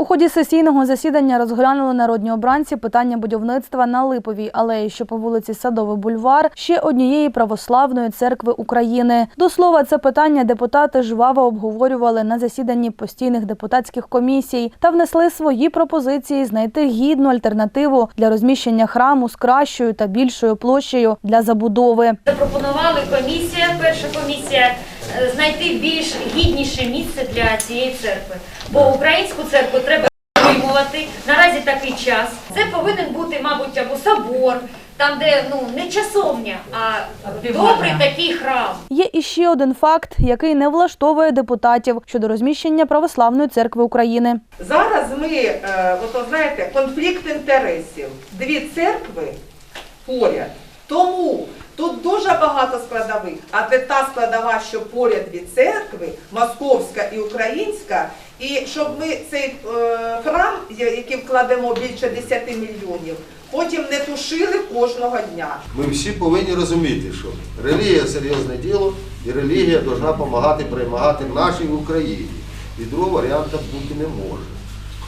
У ході сесійного засідання розглянули народні обранці питання будівництва на Липовій алеї, що по вулиці Садовий бульвар, ще однієї православної церкви України. До слова, це питання депутати жваво обговорювали на засіданні постійних депутатських комісій та внесли свої пропозиції знайти гідну альтернативу для розміщення храму з кращою та більшою площею для забудови. Запропонували комісія, перша комісія, знайти більш гідніше місце для цієї церкви. Бо українську церкву треба підтримувати. Наразі такий час. Це повинен бути, мабуть, або собор, там, де ну не часовня, а добрий такий храм. Є іще один факт, який не влаштовує депутатів щодо розміщення православної церкви України. Зараз ми, е, ото знаєте, конфлікт інтересів. Дві церкви поряд. Тому тут дуже багато складових. А де та складова, що поряд дві церкви, московська і українська, і щоб ми цей е, храм, який вкладемо більше 10 мільйонів, потім не тушили кожного дня. Ми всі повинні розуміти, що релігія серйозне діло, і релігія повинна допомагати перемагати нашій Україні. І другого варіанту бути не може.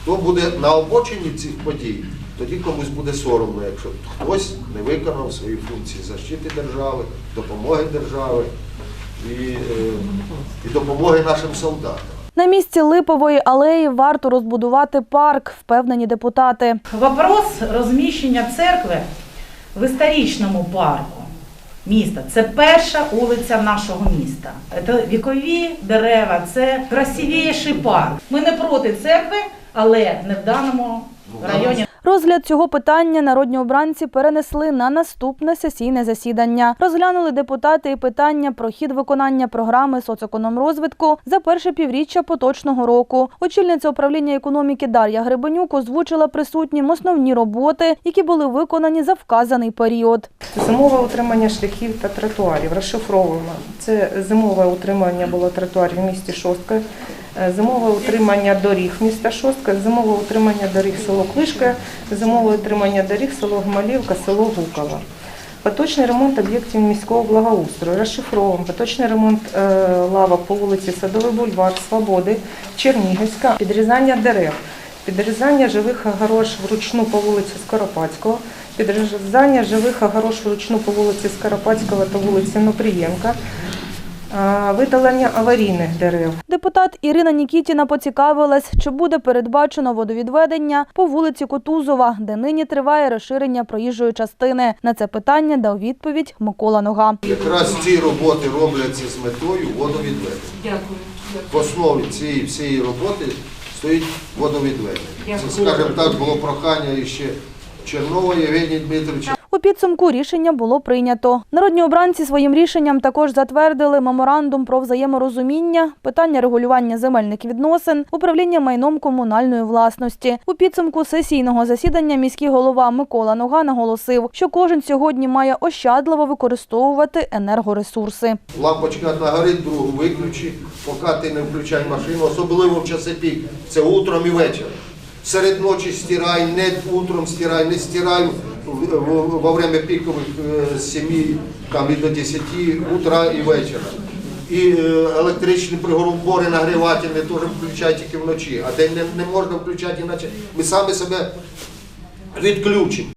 Хто буде на обочині цих подій, тоді комусь буде соромно, якщо хтось не виконав свої функції защити держави, допомоги держави і, е, і допомоги нашим солдатам. На місці Липової алеї варто розбудувати парк, впевнені депутати. Вопрос розміщення церкви в історичному парку міста. Це перша вулиця нашого міста. Це вікові дерева, це красивіший парк. Ми не проти церкви, але не в даному районі. Розгляд цього питання народні обранці перенесли на наступне сесійне засідання. Розглянули депутати і питання про хід виконання програми соцекономрозвитку за перше півріччя поточного року. Очільниця управління економіки Дар'я Гребенюк озвучила присутнім основні роботи, які були виконані за вказаний період. Зимове утримання шляхів та тротуарів розшифровуємо. Це зимове утримання було тротуарів в місті Шостка, зимове утримання доріг міста Шостка, зимове утримання доріг село Клишка, зимове утримання доріг село Гмалівка, село Гукова. Поточний ремонт об'єктів міського благоустрою. Розшифровуємо. Поточний ремонт е, лавок по вулиці Садовий бульвар, Свободи, Чернігівська, підрізання дерев, підрізання живих огорож вручну по вулиці Скоропадського, підрізання живих огорож вручну по вулиці Скоропадського та вулиці Нопрієнка, е, видалення аварійних дерев. Депутат Ірина Нікітіна поцікавилась, чи буде передбачено водовідведення по вулиці Кутузова, де нині триває розширення проїжджої частини. На це питання дав відповідь Микола Нога. Якраз ці роботи робляться з метою водовідведення. Дякую. В основі цієї всієї роботи стоїть водовідведення. Це, скажімо так, було прохання ще Чернова Євгенія Дмитровича. У підсумку рішення було прийнято. Народні обранці своїм рішенням також затвердили меморандум про взаєморозуміння, питання регулювання земельних відносин, управління майном комунальної власності. У підсумку сесійного засідання міський голова Микола Нога наголосив, що кожен сьогодні має ощадливо використовувати енергоресурси. Лампочка одна горить, другу виключи, поки ти не включай машину, особливо в часи пік. Це утром і вечором. Серед ночі стирай, не утром стирай, не стирай во время пікових с 7 там, і до 10 утра і вечора. І е, електричні пригорубори нагрівательні теж включають тільки вночі, а день не, не можна включати, іначе ми самі себе відключимо.